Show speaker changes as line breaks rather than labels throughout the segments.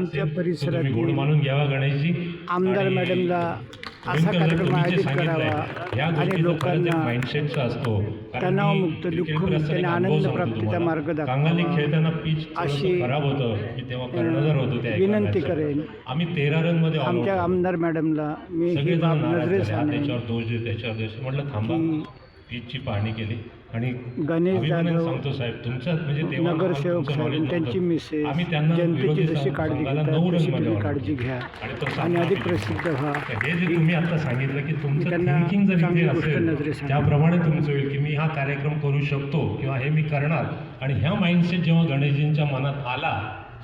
आमच्या
गणेशजी
आमदार मॅडमला असा कार्यक्रम आयोजित करावा आणि लोकांना तणावमुक्त, दुःखमुक्त आणि आनंद प्राप्तीचा. मार्ग दाखवा.
कांगाली खेळताना पिच
अशी, विनंती. करेन.
आम्ही तेरा रनमध्ये all out
आमच्या. आमदार मॅडमला मी ही बाब नजरेस आणेन
पिचची पाहणी केली आणि
गणेश जाधव,
सांगतो साहेब तुमचं म्हणजे
नगरसेवक साहेब त्यांची. मिसेस
आम्ही त्यांना
जनतेची जशी काळजी घेतात तशी तुम्ही काळजी. घ्या
आणि
अधिक प्रसिद्ध व्हा
हे जे तुम्ही आता सांगितलं की तुमचं थिंकिंग जर इथे असेल. त्याप्रमाणे तुमचं होईल की मी हा कार्यक्रम करू शकतो किंवा हे मी करणार आणि ह्या माइंडसेट जेव्हा गणेशजींच्या मनात आला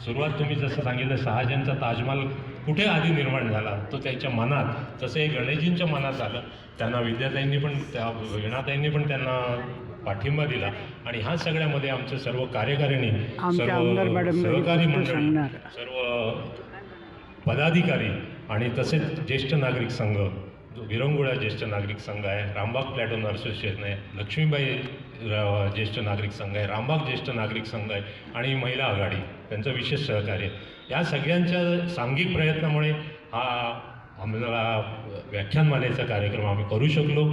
सुरुवात तुम्ही जसं सांगितलं शहाजनचा ताजमहाल कुठे आधी निर्माण झाला तो त्याच्या मनात तसं हे गणेशजींच्या मनात आलं त्यांना विद्याताईंनी पण त्या वीणाताईंनी पण त्यांना पाठिंबा दिला आणि ह्या सगळ्यामध्ये आमचे सर्व कार्यकारिणी
ही
सहकारी मंडळी. सर्व पदाधिकारी आणि तसेच ज्येष्ठ नागरिक संघ विरंगुळा ज्येष्ठ नागरिक संघ आहे रामबाग प्लॅटोन असोसिएशन आहे लक्ष्मीबाई ज्येष्ठ नागरिक संघ आहे रामबाग ज्येष्ठ नागरिक संघ आहे आणि महिला आघाडी त्यांचं विशेष सहकार्य. या सगळ्यांच्या सांघिक प्रयत्नामुळे हा आम्हाला व्याख्यानमालेचा कार्यक्रम आम्ही करू शकलो.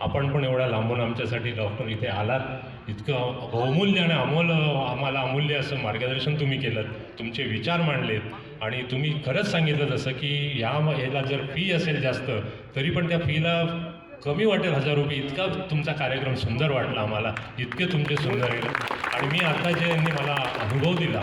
आपण पण एवढा लांबून आमच्यासाठी डॉक्टर इथे आलात. इतकं बहुमूल्य आणि अमोल आम्हाला अमूल्य असं मार्गदर्शन तुम्ही केलं तुमचे विचार मांडलेत. आणि तुम्ही खरंच सांगितलं जसं की ह्या ह्याला जर फी असेल जास्त तरी पण त्या फीला कमी वाटेल हजार रुपये. इतका तुमचा कार्यक्रम सुंदर वाटला आम्हाला. इतके तुमचे सुंदर येईल आणि मी आता जे यांनी मला अनुभव दिला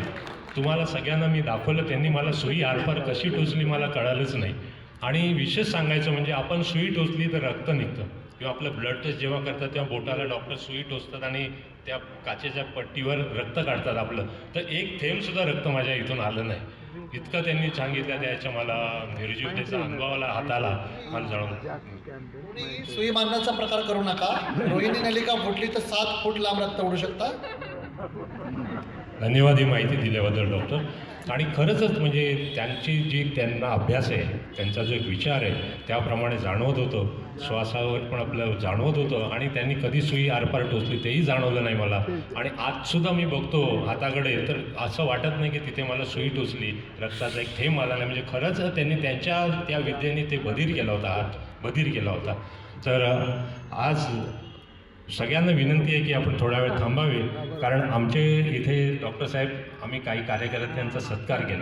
तुम्हाला सगळ्यांना मी दाखवलं त्यांनी मला सुई आरपार कशी टोचली मला कळालंच नाही. आणि विशेष सांगायचं म्हणजे आपण सुई टोचली तर रक्त निघतं. किंवा आपलं ब्लड टेस्ट जेव्हा करतात तेव्हा बोटाला डॉक्टर सुई टोचतात आणि त्या काचेच्या पट्टीवर रक्त काढतात आपलं. तर एक थेंबसुद्धा रक्त माझ्या इथून आलं नाही. इतकं त्यांनी सांगितलं त्याच्या मला निर्जीवतेचा अनुभवाला हाताला मला जाणून
सुई मारण्याचा प्रकार करू नका. रोहिणी नलिका फुटली तर सात फूट लांब रक्त उडू शकता.
धन्यवाद ही माहिती दिल्याबद्दल डॉक्टर. आणि खरंचच म्हणजे त्यांची जी त्यांना अभ्यास आहे त्यांचा जो एक विचार आहे त्याप्रमाणे जाणवत होतं. श्वासावर पण आपलं जाणवत होतं आणि त्यांनी कधी सुई आरपार टोचली तेही जाणवलं नाही मला. आणि आजसुद्धा मी बघतो हाताकडे तर असं वाटत नाही की तिथे मला सुई टोचली रक्ताचा एक थेंब आला नाही. म्हणजे खरंच त्यांनी त्यांच्या त्या विद्येने ते बधीर केला होता हात बधीर केला होता. तर आज सगळ्यांना विनंती आहे की आपण थोडा वेळ थांबावे. कारण आमचे इथे डॉक्टर साहेब आम्ही काही कार्यकर्त्यांचा सत्कार केला.